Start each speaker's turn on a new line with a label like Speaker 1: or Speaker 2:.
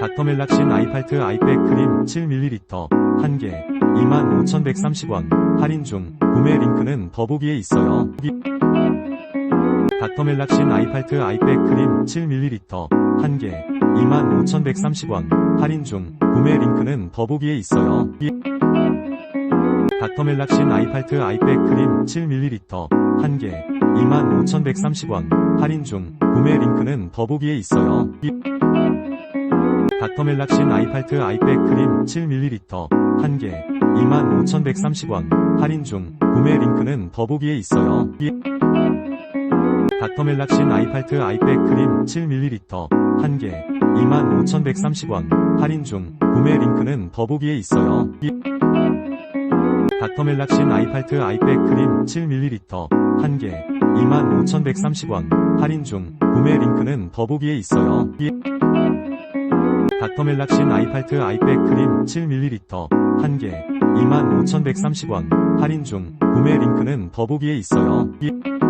Speaker 1: 닥터멜락신 아이팔트 아이백 크림 7ml 1개 25,130원 할인 중 구매 링크는 더보기에 있어요. 닥터멜락신 아이팔트 아이백 크림 7ml 1개 25,130원 할인 중 구매 링크는 더보기에 있어요. 닥터멜락신 아이팔트 아이백 크림 7ml 1개 25,130원 할인 중 구매 링크는 더보기에 있어요. 닥터멜락신 아이팔트 아이백 크림 7ml 1개 25,130원 할인 중 구매 링크는 더보기에 있어요. 닥터멜락신 아이팔트 아이백 크림 7ml 1개 25,130원 할인 중 구매 링크는 더보기에 있어요. 닥터멜락신 아이팔트 아이백 크림 7ml 1개 25,130원 할인 중 구매 링크는 더보기에 있어요. 닥터멜락신 아이팔트 아이백 크림 7ml 1개 25,130원 할인 중 구매 링크는 더보기에 있어요. 닥터멜락신 아이팔트 아이백 크림 7ml 1개 25,130원 할인 중 구매 링크는 더보기에 있어요. 닥터멜락신 아이팔트 아이백 크림 7ml 1개 25,130원 할인 중 구매 링크는 더보기에 있어요.